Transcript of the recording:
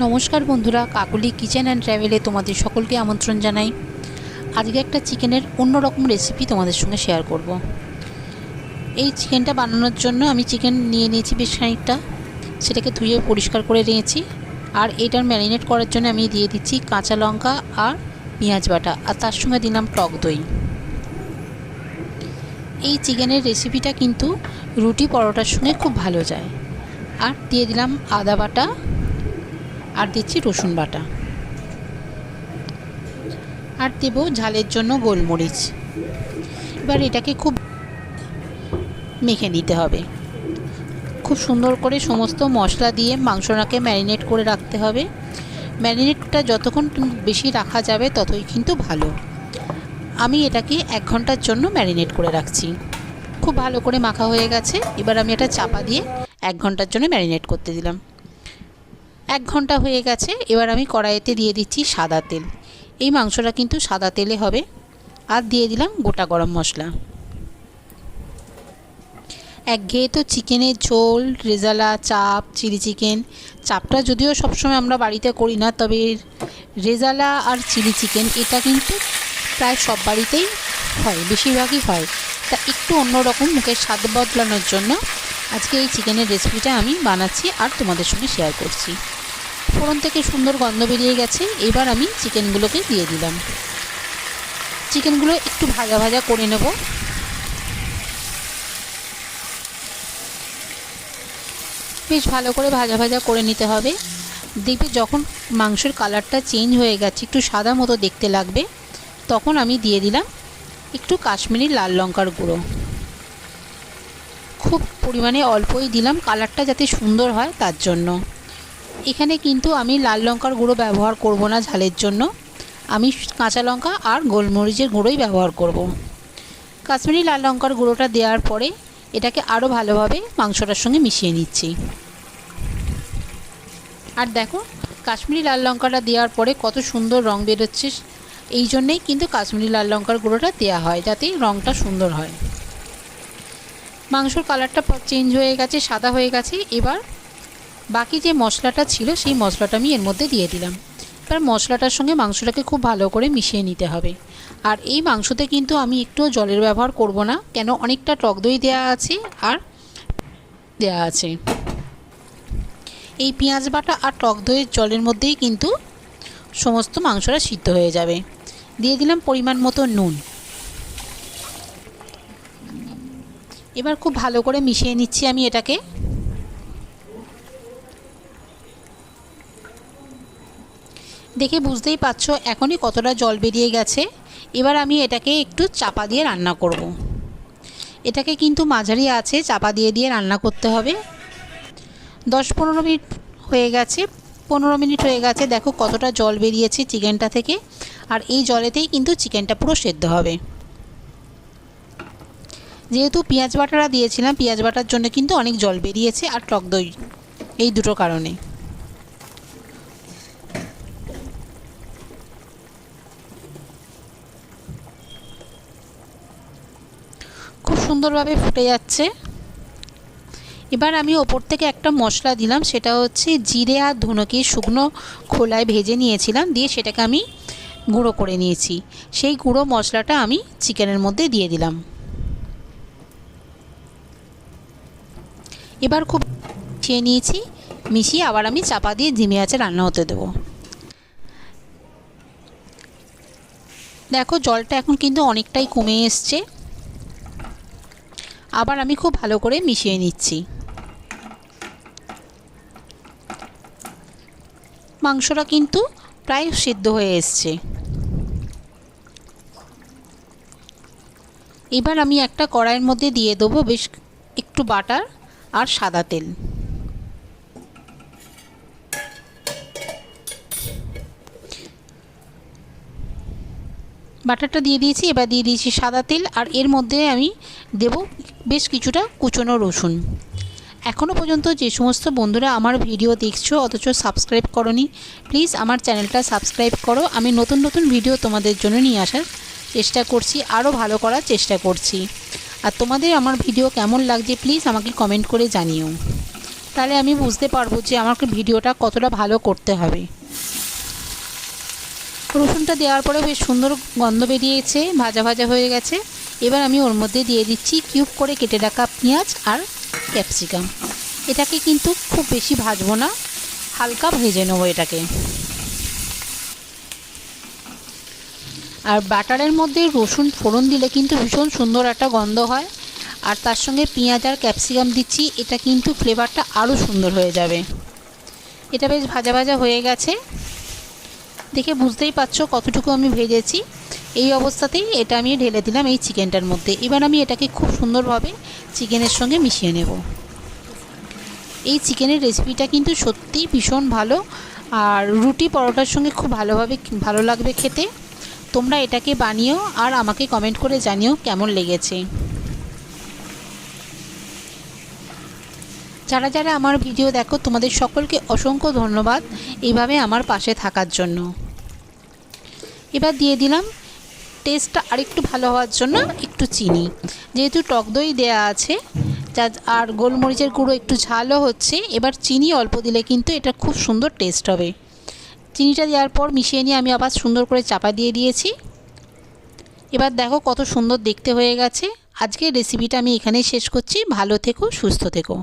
নমস্কার বন্ধুরা, Kakuli kitchen and ট্রাভেলে তোমাদের সকলকে আমন্ত্রণ জানাই। আজকে একটা চিকেনের অন্যরকম রেসিপি তোমাদের সঙ্গে শেয়ার করব। এই চিকেনটা বানানোর জন্য আমি চিকেন নিয়ে নিয়েছি বেশ খানিকটা। সেটাকে ধুয়ে পরিষ্কার করে নিয়েছি। আর এটার ম্যারিনেট করার জন্য আমি দিয়ে দিচ্ছি কাঁচা লঙ্কা আর পেঁয়াজ বাটা। আর তার সঙ্গে দিলাম টক দই। এই চিকেনের রেসিপিটা কিন্তু রুটি পরোটার সঙ্গে খুব ভালো যায়। আর দিয়ে দিলাম আদা বাটা আর দিচ্ছি রসুন বাটা। আর দেব ঝালের জন্য গোলমরিচ। এবার এটাকে খুব মেখে নিতে হবে। খুব সুন্দর করে সমস্ত মশলা দিয়ে মাংসটাকে ম্যারিনেট করে রাখতে হবে। ম্যারিনেটটা যতক্ষণ বেশি রাখা যাবে ততই কিন্তু ভালো। আমি এটাকে এক ঘণ্টার জন্য ম্যারিনেট করে রাখছি। খুব ভালো করে মাখা হয়ে গেছে। এবার আমি এটা চাপা দিয়ে এক ঘণ্টার জন্য ম্যারিনেট করতে দিলাম। এক ঘণ্টা হয়ে গেছে, এবার আমি কড়াইতে দিয়ে দিচ্ছি সাদা তেল। এই মাংসটা কিন্তু সাদা তেলে হবে। আর দিয়ে দিলাম গোটা গরম মশলা। একঘেয়ে তো চিকেনের ঝোল, রেজালা, চাপ, চিলি চিকেন। চাপটা যদিও সবসময় আমরা বাড়িতে করি না, তবে রেজালা আর চিলি চিকেন, এটা কিন্তু প্রায় সব বাড়িতেই হয়, বেশিরভাগই হয়। তা একটু অন্যরকম মুখের স্বাদ বদলানোর জন্য আজকে এই চিকেনের রেসিপিটা আমি বানাচ্ছি আর তোমাদের সঙ্গে শেয়ার করছি। ফোড়ন থেকে সুন্দর গন্ধ বেরিয়ে গেছে, এবার আমি চিকেনগুলোকে দিয়ে দিলাম। চিকেনগুলো একটু ভাজা ভাজা করে নেব। বেশ ভালো করে ভাজা ভাজা করে নিতে হবে। দেখবে যখন মাংসের কালারটা চেঞ্জ হয়ে গেছে, একটু সাদা মতো দেখতে লাগবে, তখন আমি দিয়ে দিলাম একটু কাশ্মীরি লাল লঙ্কার গুঁড়ো। খুব পরিমাণে অল্পই দিলাম, কালারটা যাতে সুন্দর হয় তার জন্য। এখানে কিন্তু আমি লাল লঙ্কার গুঁড়ো ব্যবহার করব না ঝালের জন্য। আমি কাঁচা লঙ্কা আর গোলমরিচের গুঁড়োই ব্যবহার করব। কাশ্মীরি লাল লঙ্কার গুঁড়োটা দেওয়ার পরে এটাকে আরও ভালোভাবে মাংসটার সঙ্গে মিশিয়ে নিচ্ছি। আর দেখো, কাশ্মীরি লাল লঙ্কাটা দেওয়ার পরে কত সুন্দর রং বেরোচ্ছে। এই জন্যেই কিন্তু কাশ্মীরি লাল লঙ্কার গুঁড়োটা দেওয়া হয়, যাতে রঙটা সুন্দর হয়। মাংসর কালারটা চেঞ্জ হয়ে গেছে, সাদা হয়ে গেছে। এবার বাকি যে মশলাটা ছিল, সেই মশলাটা আমি এর মধ্যে দিয়ে দিলাম। এবার মশলাটার সঙ্গে মাংসটাকে খুব ভালো করে মিশিয়ে নিতে হবে। আর এই মাংসতে কিন্তু আমি একটু জলের ব্যবহার করব না, কেন অনেকটা টক দই দেওয়া আছে আর দেওয়া আছে। এই পেঁয়াজ বাটা আর টক দইয়ের জলের মধ্যেই কিন্তু সমস্ত মাংসটা সিদ্ধ হয়ে যাবে। দিয়ে দিলাম পরিমাণ মতো নুন। এবার খুব ভালো করে মিশিয়ে নিচ্ছি আমি এটাকে। দেখে বুঝতেই পারছ এখনই কতটা জল বেরিয়ে গেছে। এবার আমি এটাকে একটু চাপা দিয়ে রান্না করব। এটাকে কিন্তু মাঝারি আছে, চাপা দিয়ে দিয়ে রান্না করতে হবে। দশ পনেরো মিনিট হয়ে গেছে, পনেরো মিনিট হয়ে গেছে, দেখো কতটা জল বেরিয়েছে চিকেনটা থেকে। আর এই জলেতেই কিন্তু চিকেনটা পুরো সেদ্ধ হবে। যেহেতু পেঁয়াজ বাটাটা দিয়েছিলাম, পেঁয়াজ বাটার জন্য কিন্তু অনেক জল বেরিয়েছে আর টক দই, এই দুটো কারণে। খুব সুন্দরভাবে ফুটে যাচ্ছে। এবার আমি ওপর থেকে একটা মশলা দিলাম, সেটা হচ্ছে জিরে আর ধুনোকে শুকনো খোলায় ভেজে নিয়েছিলাম, দিয়ে সেটাকে আমি গুঁড়ো করে নিয়েছি। সেই গুঁড়ো মশলাটা আমি চিকেনের মধ্যে দিয়ে দিলাম। এবার খুব মিশিয়ে নিয়েছি, মিশিয়ে আবার আমি চাপা দিয়ে ধিমে আছে রান্না হতে দেবো। দেখো, জলটা এখন কিন্তু অনেকটাই কমে এসছে। আবার আমি খুব ভালো করে মিশিয়ে নিচ্ছি। মাংসটা কিন্তু প্রায় সিদ্ধ হয়ে এসছে। এবার আমি একটা কড়াইয়ের মধ্যে দিয়ে দেবো বেশ একটু বাটার আর সাদা তেল। বাটারটা দিয়ে দিয়েছি, এবার দিয়ে দিয়েছি সাদা তেল, আর এর মধ্যে আমি দেব বেশ কিছুটা কুচনো রসুন। এখনও পর্যন্ত যে সমস্ত বন্ধুরা আমার ভিডিও দেখছ, অথচ সাবস্ক্রাইব করনি, প্লিজ আমার চ্যানেলটা সাবস্ক্রাইব করো। আমি নতুন নতুন ভিডিও তোমাদের জন্য নিয়ে আসার চেষ্টা করছি আরও ভালো করার চেষ্টা করছি। আর তোমাদের আমার ভিডিও কেমন লাগছে, প্লিজ আমাকে কমেন্ট করে জানিও। তাহলে আমি বুঝতে পারব যে আমাকে ভিডিওটা কতটা ভালো করতে হবে। রসুনটা দেওয়ার পরে বেশ সুন্দর গন্ধ বেরিয়েছে, ভাজা ভাজা হয়ে গেছে। এবার আমি ওর মধ্যে দিয়ে দিচ্ছি কিউব করে কেটে রাখা পেঁয়াজ আর ক্যাপসিকাম। এটাকে কিন্তু খুব বেশি ভাজবো না, হালকা ভেজে নেব এটাকে। আর বাটারের মধ্যে রসুন ফোড়ন দিলে কিন্তু ভীষণ সুন্দর একটা গন্ধ হয়। আর তার সঙ্গে পেঁয়াজ আর ক্যাপসিকাম দিচ্ছি, এটা কিন্তু ফ্লেভারটা আরও সুন্দর হয়ে যাবে। এটা বেশ ভাজা ভাজা হয়ে গেছে। দেখে বুঝতেই পারছ কতটুকু আমি ভেজেছি। এই অবস্থাতেই এটা আমি ঢেলে দিলাম এই চিকেনটার মধ্যে। এবার আমি এটাকে খুব সুন্দরভাবে চিকেনের সঙ্গে মিশিয়ে নেব। এই চিকেনের রেসিপিটা কিন্তু সত্যিই ভীষণ ভালো আর রুটি পরোটার সঙ্গে খুব ভালোভাবে ভালো লাগবে খেতে। তোমরা এটাকে বানিও আর আমাকে কমেন্ট করে জানিও কেমন লেগেছে। যারা যারা আমার ভিডিও দেখো, তোমাদের সকলকে অসংখ্য ধন্যবাদ এইভাবে আমার পাশে থাকার জন্য। এবার দিয়ে দিলাম টেস্টটা আরেকটু ভালো হওয়ার জন্য একটু চিনি। যেহেতু টক দই দেওয়া আছে, যা আর গোলমরিচের গুঁড়ো একটু ঝালও হচ্ছে, এবার চিনি অল্প দিলে কিন্তু এটা খুব সুন্দর টেস্ট হবে। চিনিটা দেওয়ার পর মিশিয়ে নিয়ে আমি আবার সুন্দর করে চাপা দিয়ে দিয়েছি। এবার দেখো কত সুন্দর দেখতে হয়ে গেছে। আজকের রেসিপিটা আমি এখানেই শেষ করছি। ভালো থেকো, সুস্থ থেকো।